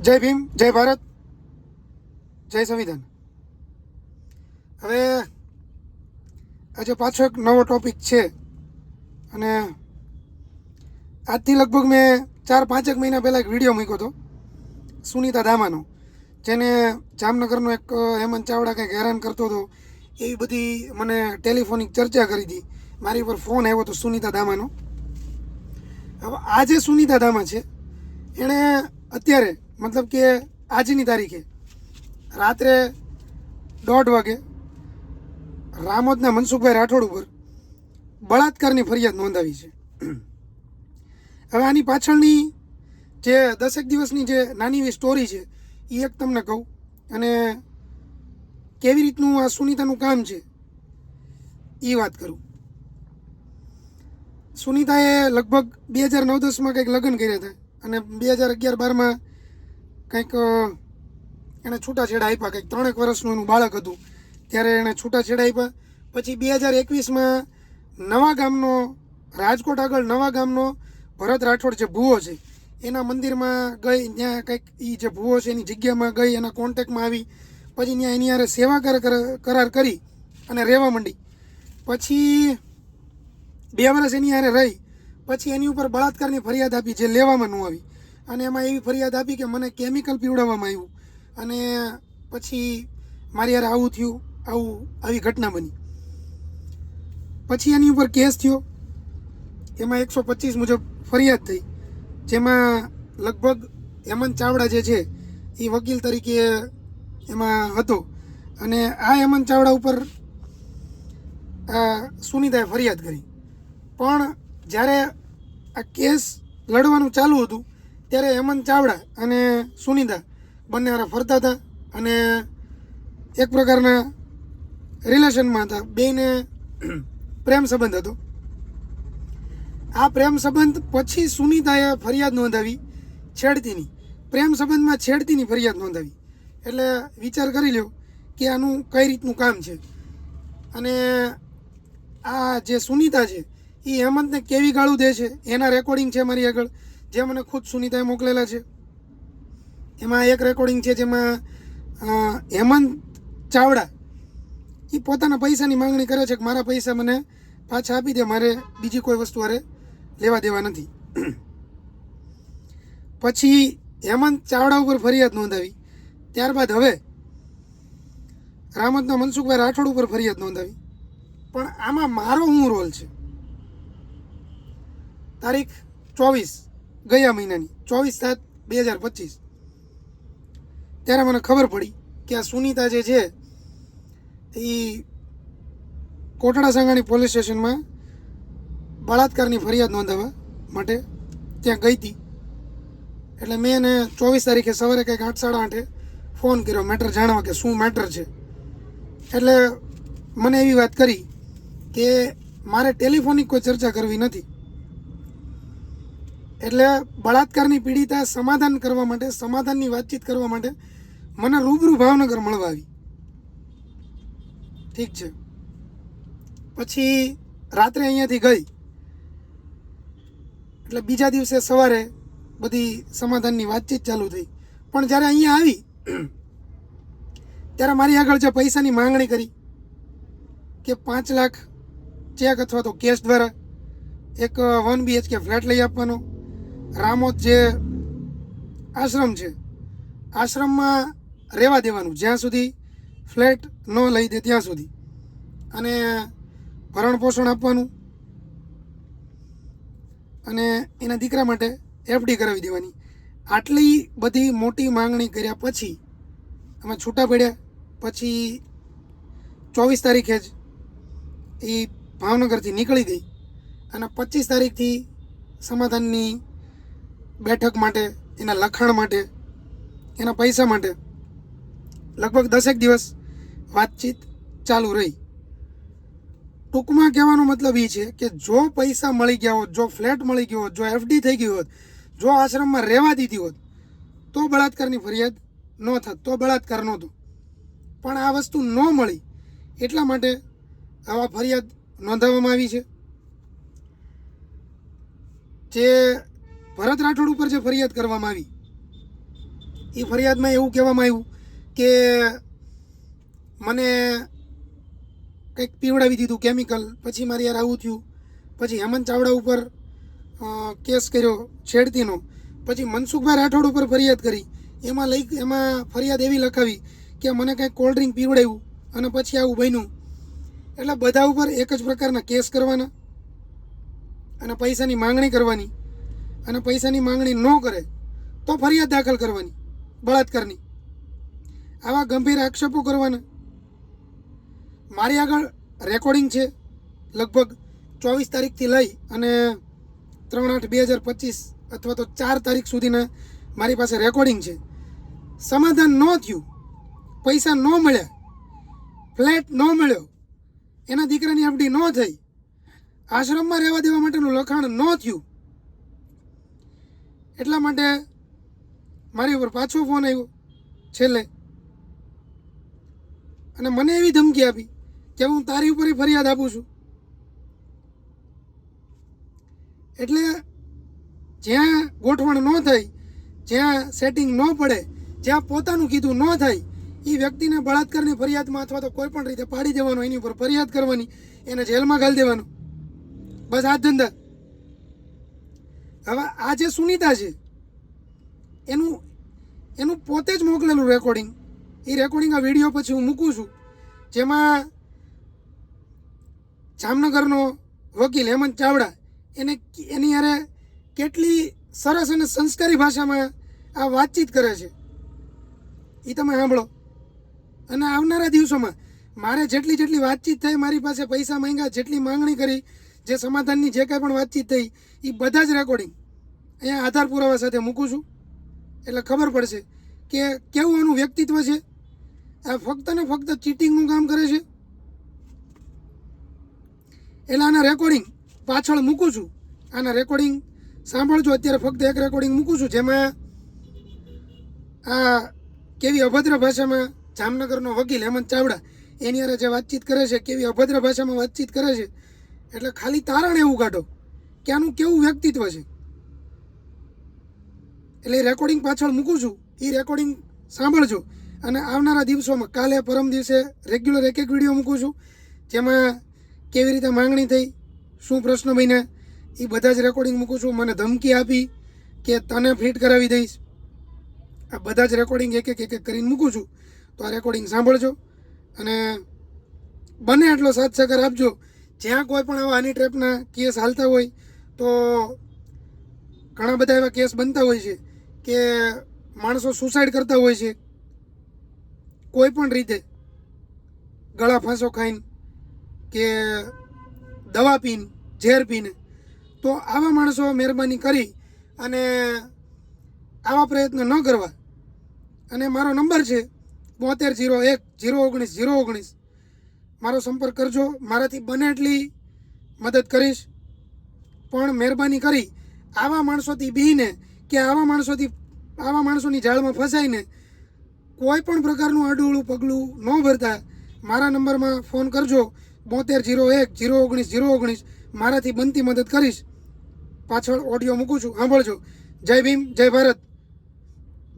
જય ભીમ, જય ભારત, જય સંવિધાન. હવે આજે પાછો એક નવો ટોપિક છે, અને આજથી લગભગ મેં ચાર પાંચેક મહિના પહેલાં એક વીડિયો મૂક્યો હતો, સુનીતા દામાનો જેને જામનગરનો એક હેમંત ચાવડા કંઈક હેરાન કરતો હતો, એવી બધી મને ટેલિફોનિક ચર્ચા કરી હતી. મારી પર ફોન આવ્યો હતો સુનિતા દામાનો હવે આજે સુનિતા દામા છે, એણે અત્યારે મતલબ કે આજની તારીખે રાત્રે દોઢ વાગે રામોદના મનસુખભાઈ રાઠોડ ઉપર બળાત્કારની ફરિયાદ નોંધાવી છે. હવે આની પાછળની જે દસેક દિવસની જે નાની એવી સ્ટોરી છે એ એક તમને કહું અને કેવી રીતનું આ સુનિતાનું કામ છે એ વાત કરું. સુનીતાએ લગભગ બે હજાર નવ દસમાં કંઈક લગ્ન કર્યા હતા અને બે હજાર અગિયાર બારમાં કંઈક એણે છૂટાછેડા આપ્યા, કંઈક ત્રણેક વર્ષનું એનું બાળક હતું. ત્યારે એણે છૂટાછેડા આપ્યા. પછી બે હજાર એકવીસમાં નવા ગામનો, રાજકોટ આગળ નવા ગામનો ભરત રાઠોડ જે ભૂવો છે, એના મંદિરમાં ગઈ, ત્યાં કંઈક એ જે ભૂવો છે, એની જગ્યામાં ગઈ, એના કોન્ટેક્ટમાં આવી. પછી ત્યાં એની યારે સેવા કર, કર- કરાર કરી અને રહેવા માંડી. પછી બે વર્ષ એની હારે રહી. પછી એની ઉપર બળાત્કારની ફરિયાદ આપી, જે લેવામાં ન આવી. અને એમાં એવી ફરિયાદ આપી કે મને કેમિકલ પીવડાવવામાં આવ્યું. અને પછી મારી હારે આવું થયું, આવું આવી ઘટના બની. પછી એની ઉપર કેસ થયો. એમાં એકસો પચીસ મુજબ ફરિયાદ થઈ. જેમાં લગભગ હેમંત ચાવડા જે છે, એ વકીલ તરીકે એમાં હતો. અને આ હેમંત ચાવડા ઉપર સુનીતાએ ફરિયાદ કરી. પણ જ્યારે આ કેસ લડવાનું ચાલુ હતું ત્યારે હેમંત ચાવડા અને સુનિતા બંને હારે ફરતા હતા અને એક પ્રકારના રિલેશનમાં હતા. બેને પ્રેમ સંબંધ હતો. આ પ્રેમ સંબંધ પછી સુનિતાએ ફરિયાદ નોંધાવી છેડતીની. પ્રેમ સંબંધમાં છેડતીની ફરિયાદ નોંધાવી. એટલે વિચાર કરી લ્યો કે આનું કઈ રીતનું કામ છે. અને આ જે સુનિતા છે એ હેમંતને કેવી ગાળું દે છે? એના રેકોર્ડિંગ છે મારી આગળ. જે મને ખુદ સુનીતાએ મોકલેલા છે. એમાં એક રેકોર્ડિંગ છે જેમાં હેમંત ચાવડા એ પોતાના પૈસાની માંગણી કરે છે કે મારા પૈસા મને પાછા આપી દે, મારે બીજી કોઈ વસ્તુ અરે લેવા દેવા નથી. પછી હેમંત ચાવડા ઉપર ફરિયાદ નોંધાવી. ત્યારબાદ હવે રામતના મનસુખભાઈ રાઠોડ ઉપર ફરિયાદ નોંધાવી. પણ આમાં મારો શું રોલ છે? તારીખ ચોવીસ. ગયા મહિનાની ચોવીસ સાત બે હજાર પચીસ. ત્યારે મને ખબર પડી કે આ સુનીતા જે છે, એ કોટડા સાંગાણી પોલીસ સ્ટેશનમાં બળાત્કારની ફરિયાદ નોંધાવવા માટે ત્યાં ગઈ હતી. એટલે મેં એને ચોવીસ તારીખે સવારે કંઈક આઠ સાડા આઠે ફોન કર્યો, મેટર જાણવા કે શું મેટર છે? એટલે મને એવી વાત કરી કે મારે ટેલિફોનિક કોઈ ચર્ચા કરવી નથી. એટલે બળાત્કારની પીડિતા સમાધાન કરવા માટે, સમાધાનની વાતચીત કરવા માટે મને રૂબરૂ ભાવનગર મળવા આવી ઠીક છે. પછી રાત્રે અહીંયાથી ગઈ. એટલે બીજા દિવસે સવારે બધી સમાધાનની વાતચીત ચાલુ થઈ. પણ જ્યારે અહીંયા આવી, ત્યારે મારી આગળ જે પૈસાની માંગણી કરી કે પાંચ લાખ ચેક અથવા તો કેશ દ્વારા એક વન બીએચકે ફ્લેટ લઈ આપવાનો રામોદ જે આશ્રમ છે, આશ્રમમાં રહેવા દેવાનું, જ્યાં સુધી ફ્લેટ ન લઈ દે ત્યાં સુધી. અને ભરણ પોષણ આપવાનું અને એના દીકરા માટે એફડી કરાવી દેવાની. આટલી બધી મોટી માંગણી કર્યા પછી અમે છૂટા પડ્યા પછી ચોવીસ તારીખે જ એ ભાવનગરથી નીકળી ગઈ. અને પચીસ તારીખથી સમાધાનની બેઠક માટે, એના લખાણ માટે, એના પૈસા માટે લગભગ દસેક દિવસ વાતચીત ચાલુ રહી. ટૂંકમાં કહેવાનો મતલબ એ છે કે જો પૈસા મળી ગયા હોત, જો ફ્લેટ મળી ગયો હોત, જો એફડી થઈ ગઈ હોત, જો આશ્રમમાં રહેવા દીધી હોત, તો બળાત્કારની ફરિયાદ ન થત, તો બળાત્કાર નહોતો. પણ આ વસ્તુ ન મળી એટલા માટે આવા ફરિયાદ નોંધાવવામાં આવી છે. જે ભરત રાઠોડ ઉપર જે ફરિયાદ કરવામાં આવી, એ ફરિયાદમાં એવું કહેવામાં આવ્યું કે મને કંઈક પીવડાવી દીધું કેમિકલ પછી મારી યાર આવું થયું, પછી હેમંત ચાવડા ઉપર કેસ કર્યો છેડતીનો, પછી મનસુખભાઈ રાઠોડ ઉપર ફરિયાદ કરી, એમાં લઈ, એમાં ફરિયાદ એવી લખાવી કે મને કંઈક કોલ્ડ ડ્રિંક પીવડાવ્યું અને પછી આવું બન્યું. એટલે બધા ઉપર એક જ પ્રકારના કેસ કરવાના અને પૈસાની માંગણી કરવાની. અને પૈસાની માંગણી ન કરે, તો ફરિયાદ દાખલ કરવાની, બળાત્કારની. આવા ગંભીર આક્ષેપો કરવાના. મારી આગળ રેકોર્ડિંગ છે, લગભગ ચોવીસ તારીખથી લઈ અને ત્રણ આઠ બે હજાર પચીસ અથવા તો ચાર તારીખ સુધીના મારી પાસે રેકોર્ડિંગ છે. સમાધાન ન થયું, પૈસા ન મળ્યા, ફ્લેટ ન મળ્યો, એના દીકરાની એફડી ન થઈ, આશ્રમમાં રહેવા દેવા માટેનું લખાણ ન થયું એટલા માટે મારી ઉપર પાછો ફોન આવ્યો છેલ્લે. અને મને એવી ધમકી આપી કે હું તારી ઉપર ફરિયાદ આપું છું. એટલે જ્યાં ગોઠવણ ન થાય જ્યાં સેટિંગ ન પડે, જ્યાં પોતાનું કીધું ન થાય એ વ્યક્તિને બળાત્કારની ફરિયાદમાં અથવા તો કોઈ પણ રીતે પાડી દેવાનો, એની ઉપર ફરિયાદ કરવાની, એને જેલમાં ઘાલી દેવાનો. બસ આ ધંધા. હવે આ જે સુનીતા છે, એનું એનું પોતે જ મોકલેલું રેકોર્ડિંગ એ રેકોર્ડિંગ આ વીડિયો પછી હું મૂકું છું. જેમાં જામનગરનો વકીલ હેમંત ચાવડા, એને એની હારે કેટલી સરસ અને સંસ્કારી ભાષામાં આ વાતચીત કરે છે. એ તમે સાંભળો. અને આવનારા દિવસોમાં મારે જેટલી જેટલી વાતચીત થઈ, મારી પાસે પૈસા માંગ્યા, જેટલી માંગણી કરી, જે સમાધાનની જે કાંઈ પણ વાતચીત થઈ એ બધા જ રેકોર્ડિંગ અહીંયા આધાર પુરાવા સાથે મૂકું છું. એટલે ખબર પડશે કે કેવું આનું વ્યક્તિત્વ છે. આ ફક્ત ને ફક્ત ચીટિંગનું કામ કરે છે. એટલે આના રેકોર્ડિંગ પાછળ મૂકું છું. આના રેકોર્ડિંગ સાંભળજો, અત્યારે ફક્ત એક રેકોર્ડિંગ મૂકું છું, જેમાં આ કેવી અભદ્ર ભાષામાં જામનગરનો વકીલ હેમંત ચાવડા, એની અરે જે વાતચીત કરે છે, કેવી અભદ્ર ભાષામાં વાતચીત કરે છે. એટલે ખાલી તારણ એવું કાઢો કે આનું કેવું વ્યક્તિત્વ છે. એટલે રેકોર્ડિંગ પાછળ મૂકું છું. એ રેકોર્ડિંગ સાંભળજો. અને આવનારા દિવસોમાં કાલે પરમ દિવસે રેગ્યુલર એક એક વીડિયો મૂકું છું. જેમાં કેવી રીતે માંગણી થઈ, શું પ્રશ્ન બન્યા, એ બધા જ રેકોર્ડિંગ મૂકું છું. મને ધમકી આપી કે તને ફિટ કરાવી દઈશ. આ બધા જ રેકોર્ડિંગ એક એક એક એક કરીને મૂકું છું. તો આ રેકોર્ડિંગ સાંભળજો. અને બને એટલો સાથ સહકાર આપજો. જ્યાં કોઈ પણ આવા હની ટ્રેપના કેસ હાલતા હોય, તો ઘણા બધા એવા કેસ બનતા હોય છે. કે માણસો સુસાઇડ કરતા હોય છે. કોઈ પણ રીતે ગળા ફાંસો ખાઈને કે દવા પીને, ઝેર પીને, તો આવા માણસો મહેરબાની કરી અને આવા પ્રયત્ન ન કરવા. અને મારો નંબર છે બોતેર જીરો એક, જીરો ઓગણીસ જીરો ઓગણીસ. મારો સંપર્ક કરજો. મારાથી બને એટલી મદદ કરીશ. પણ મહેરબાની કરી આવા માણસોથી બીને કે આવા માણસોથી આવા માણસોની જાળમાં ફસાઈને કોઈ પણ પ્રકારનું અડુળું પગલું ન ભરતા મારા નંબરમાં ફોન કરજો. બોતેર જીરો એક જીરો ઓગણીસ જીરો ઓગણીસ. મારાથી બનતી મદદ કરીશ. પાછળ ઓડિયો મૂકું છું. સાંભળજો. જય ભીમ જય ભારત.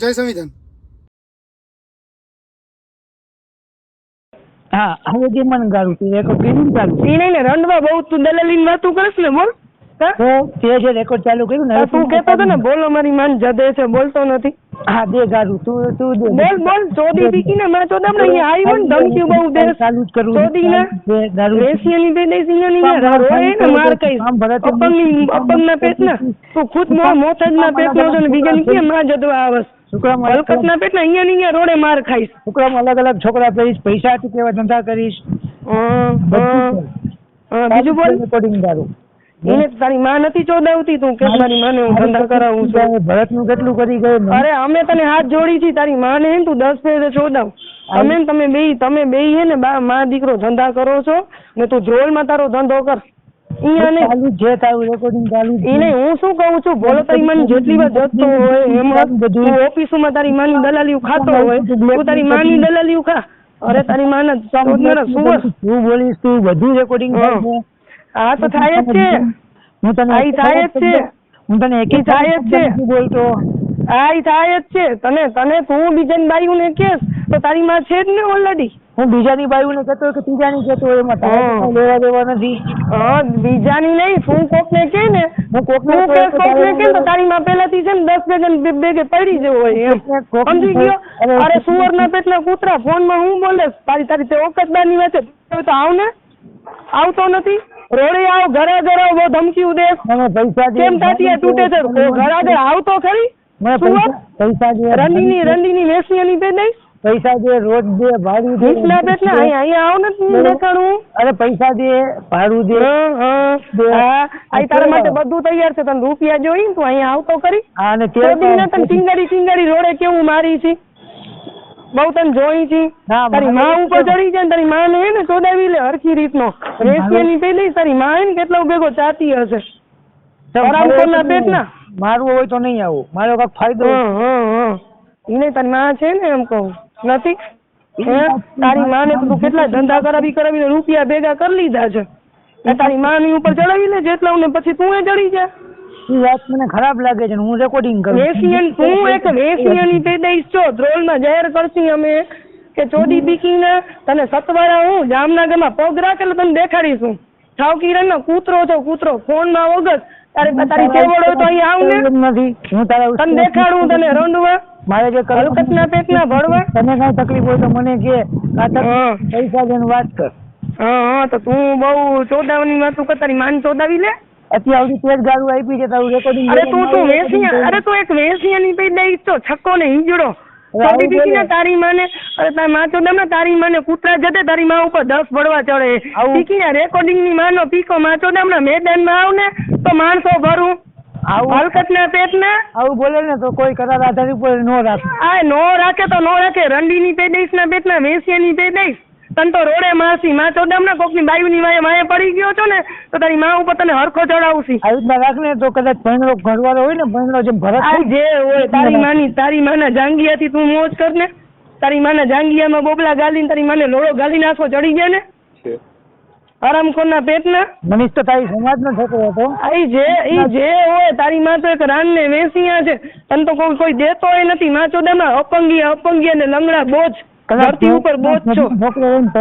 જય સંવિધાન. હા હવે જે મને ગાળું છે રેકોર્ડ કર્યું ને ચાલુ ઈ રંડવા બહુ તું દલાલી વાતું કરસ ને બોલ? તો તે જે રેકોર્ડ ચાલુ કર્યું ને તું કહેતો હતો ને બોલો મારી માન જદે છે બોલતો નથી. હા દે ગારું તું તું દે. બોલ બોલ ચોદી બીકી ને મેં ચોદા ને અહીંયા આવી પણ ધમકી બહુ દે ચાલુ જ કરું ચોદી ને રેશિયાની દે દે સિંહાની ને રોય ને માર કઈ અપંગની અપંગના પેટના તું ખુદ મો મોથજના પેટનો છો. ને બીજાની કેમ માં જદવા આવસ અહીંયા ને અહીંયા રોડે માર ખાઈશ. શુક્રમાં અલગ અલગ છોકરા કરીશ પૈસા હાટુ કેવા ધંધા કરીશ. બીજું બોલ. રેકોર્ડિંગ ગાળું એને તારી માં નથી ચોદાવતી તું કે મારી માને હું ધંધા કરાવું છું? ભરતનું કેટલું કરી ગયો અરે અમે તને હાથ જોડી છી તારી માને હે ને તું દસ ફેર ચોદાવ અમે તમે બે તમે બે હે ને બા માં દીકરો ધંધા કરો છો ને તું ધ્રોલમાં તારો ધંધો કર. ને હું શું કહું છું? બોલો તારી માની જેટલી વાર જતો હોય એમાં તું ઓફિસમાં તારી માની દલાલીઓ ખાતો હોય તું તારી માની દલાલીઓ ખા. અરે તારી માના સુવર તું બોલીશ તું બધું રેકોર્ડિંગ થાય હા તો થાય જ છે. હું તને આ થાય જ છે. હું તને એક થાય જ છે. બોલતો? આ થાય જ છે. તને તને તું બીજાની બાયુને કેસ તો તારી માં છે જ ને ઓલરેડી હું બીજાની બાયુને કહેતો કે ત્રીજાની કહેતો હોય એમાં તારે લેવા દેવા નથી? હા બીજાની નહીં તું કોકને કે ને. હું કોકને કે કોકને કે તો તારી માં પહેલાથી છે ને દસ બે- બેગે પડી જવું હોય એમ. સમજી ગયો? અરે- અરે સુવરના પેટના કૂતરા ફોનમાં હું બોલે તારી તારી તે ઓકતદારની વાત. છે તો આવ ને. આવતો નથી. રોડે આવ ઘરે ઘરે બહુ ધમકી ઉદે મને પૈસા કેમ તાતી તૂટે છે? ઘર આગળ આવતો ખરી? મને? પૈસા દે રંડીની રંડીની વેસણીની પે દઈશ? પૈસા દે રોજ દે ભાડું દે. ભીસના પેટના? અહીંયા અહીંયા આવ ને દેખાડું. અરે પૈસા દે ભાડું દે. હા આ તારા માટે બધું તૈયાર છે. તને રૂપિયા જોઈ તું અહીંયા આવતો ખરી? હા, અને તે ને તને ચીંગાડી ચીંગાડી રોડે કેવું મારી છે? બહુ તને જોઈ છી. તારી માં ઉપર ચડી જાય તારી માં ને ને ચોદાવી લે હરખી રીતનો. રેસિયાની પેલી તારી માં એને ને કેટલો ભેગો ચાતી હશે? મારવું હોય તો નહીં આવું. મારો કાંઈક ફાયદો એને તારી માં છે ને એમ કહું. નથી? તારી માં ને તું કેટલા ધંધા કરાવી કરાવીને રૂપિયા ભેગા કરી લીધા છે. તારી માં ની ઉપર ચડાવી લે જેટલા ને પછી તું એ ચડી જા એ વાત મને ખરાબ લાગે છે હું રેકોર્ડિંગ કરું વેસિયન હું એક વેસિયાની પેદાઈશ છો ધ્રોલમાં જાહેર કરશી અમે કે ચોદી બીકીને તને સતવારા હું જામનગરમાં પગ રાખેલો તને દેખાડીશું. ઠાવકીરણનો કૂતરો છો કૂતરો ફોનમાં વગર તારે તારી ચેવડ હોય તો અહીં આવું ને? નથી. હું તારા તને દેખાડું તને રંડવા. મારે જે કરવું હલકતના પેટના ભરવા. તને કઈ તકલીફ હોય તો મને કે કાતર પૈસા દઈને વાત કર. હા હા તો તું બહુ ચોદાવની વાતું કર તારી માન ચોદાવી લે. અત્યાર સુધી તે જ ગાળું આપી છે તારું રેકોર્ડિંગ અરે તું તું વેસિયા અરે તું એક વેસિયાની દઈ તો છક્કો ને હિંજડો હવે આવું ને તારી માને અરે તારી માં ને તારી માને કૂતરા જતે તારી માં ઉપર દસ ભરવા ચડે. પીકી ને રેકોર્ડિંગની માનો પીકો માં મેદાનમાં આવ ને તો માણસો ભરું. આવું પેટ ને આવું બોલે ને તો કોઈ કરાર આધાર ઉપર નો રાખે. આ નો રાખે તો નો રાખે. રંડીની પેદાઈશ ના પેટના પે પેદાઈશ. તને તો રોડે માસી માં ચોદામના કોકની બાયુની વાય માએ પડી ગયો છો ને તો તારી માં ઉપર તને હરખો ચડાવશી. આવી રીતના રાખ ને તો કદાચ ભણરો ઘરવાળો હોય ને ભણરો જેમ ભરત આ જે હોય તારી માની તારી માના જાંગિયાથી તું મોજ કર ને તારી માના જાંગિયામાં બોબલા ગાલીને તારી માને લોડો ગાલી નાખો ચડી ગયા ને? હરામખોરના પેટના? મનીષ તો તારી સમાજ નો થતો હતો. આઈ જે ઈ જે હોય તારી માં તો એક રાન ને વેસિયા છે. તને તો કોઈ કોઈ દેતો નથી. માં ચોદામાં અપંગી અપંગી અને લંગડા બોજ. ધરતી ઉપર બોજ છો.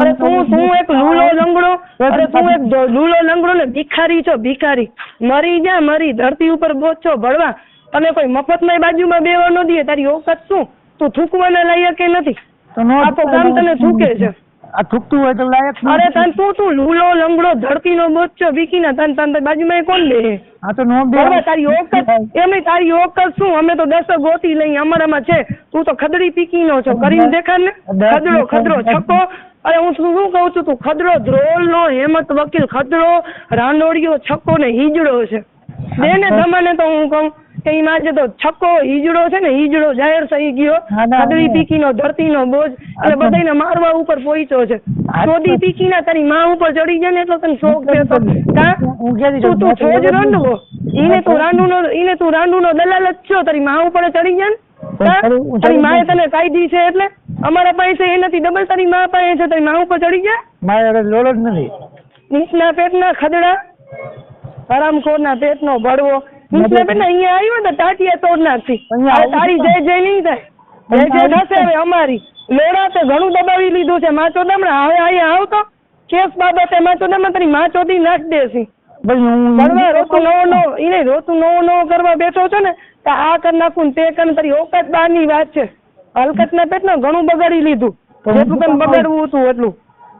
અરે તું શું એક લૂલો લંગડો? અરે તું એક લૂલો લંગડો ને ભિખારી છો ભિખારી. મરી જા મરી. ધરતી ઉપર બોજ છો ભળવા. તને કોઈ મફતમાં બાજુમાં બેવા ન દે. તારી ઓકાત શું? તું થૂકવાના લાયક કે નથી. આ તો કામ તને થૂકે છે. આ થૂકતું હોય તો લાયક અરે તન તું તું લૂલો લંગડો ધરતીનો બોજ વિકી ના તન તન બાજુમાં કોણ બે હા તો નો બરાબર તારી ઓકાત એમ તારી ઓકાત શું? અમે તો દસ ગોતી લઈ અમારામાં છે. તું તો ખદડી પીકી નો છો. કરીને દેખાડ ને. ખદડો ખદડો છક્કો. અરે હું શું શું કહું છું તું? ખદડો ધ્રોલ નો હેમત વકીલ ખદડો રાંડોળિયો છક્કો ને હીજડો છે. બે ને તમને તો હું કહું કે ઈ તો છક્કો હીજડો છે ને હીજડો જાહેર થઈ ગયો. ખદડી. પીકીનો ધરતીનો બોજ. એટલે બધાને મારવા ઉપર પહોંચ્યો છે. ચોદી પીકીના તારી માં ઉપર ચડી જાય ને એટલે તને શોખ થયો તો કા? તું તું છો જ રાંડવો. ઈને તું રાંડુનો ઈને તું રાંડુનો દલાલ જ છો. તારી માં ઉપર ચડી જાય ને? તારી માએ તને કાયદી છે એટલે અમારા પાસે એ નથી ડબલ તારી માં પાસે છે. તારી માં ઉપર ચડી જાય મારે લોડ લોડો જ નથી. નીચના પેટના ખદડા હરામખોરના પેટનો ભડવો નીચના અહીંયા આવ્યો ને તો તોડ નાખતી તારી જય જય નહીં થાય. જય જય થશે હવે અમારી. લોડા તે ઘણું દબાવી લીધું છે માચો દમણા. હવે અહીંયા આવતો કેસ બાબતે માચો દમણા તારી માચો થી નાખ દેસી રોતું નવો નવો ઈ રોતું નવો નવો કરવા બેઠો છે ને તો આ કરી નાખું ને તે કરી તારી ઓકાત બહારની વાત છે. અલકચના પેટ ને ઘણું બગાડી લીધું. જેટલું તને બગાડવું હતું એટલું.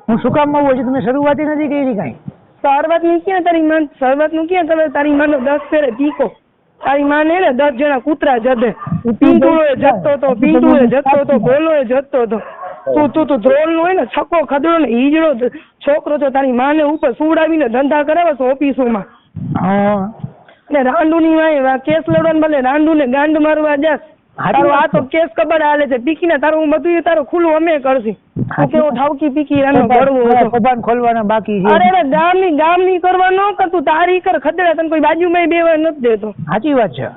હું શું કામ આવું હજી તમે શરૂઆત નથી કરી કાંઈ? શરૂઆતની ક્યાં તારી માં શરૂઆતનું ક્યાં તમે તારી માનો દસ ફેરે પીકો તારી માને ને દસ જણા કૂતરા જદે. પિંટુડો એ જતો તો પિંટુ એ જતો તો ગોલો એ જતો તો. તું તું તું ધ્રોલનું હોય ને છક્કો ખદડો ને હીજડો છોકરો તો તારી માને ઉપર સુવડાવીને ધંધા કરાવે છે ઓફિસો માં ને રાંડુ ની વાય કેસ લડવાનું ભલે રાંડુ ને ગાંડ મારવા જાસ. તારો આ તો કેસ કબર હાલે છે. પીકીને તારું હું બધું તારું ખુલ્લું અમે કરશું. કે હું ઠાવકી પીકી રાનો ગળવો હતો. ખોલવાના બાકી છે. અરે ગામની ગામની કરવા ન કરતું તારી કર ખદડા તને કોઈ બાજુમાં બેવા નથી દેતો. સાચી વાત છે.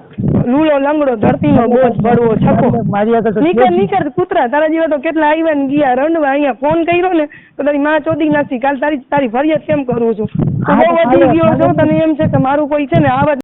લૂલો લંગડો ધરતીનો બોજ ભરવો છકો. મારી આગળ તો નીકળ નીકળ કૂતરા તારા જેવા તો કેટલા આવ્યા ને ગયા રંડવા અહીંયા ફોન કર્યો ને તો તારી માં ચોદી નાખી. કાલ તારી તારી ફરિયાદ કેમ કરું છું? બહુ વધી ગયો છો તને એમ છે કે મારું કોઈ છે ને આવા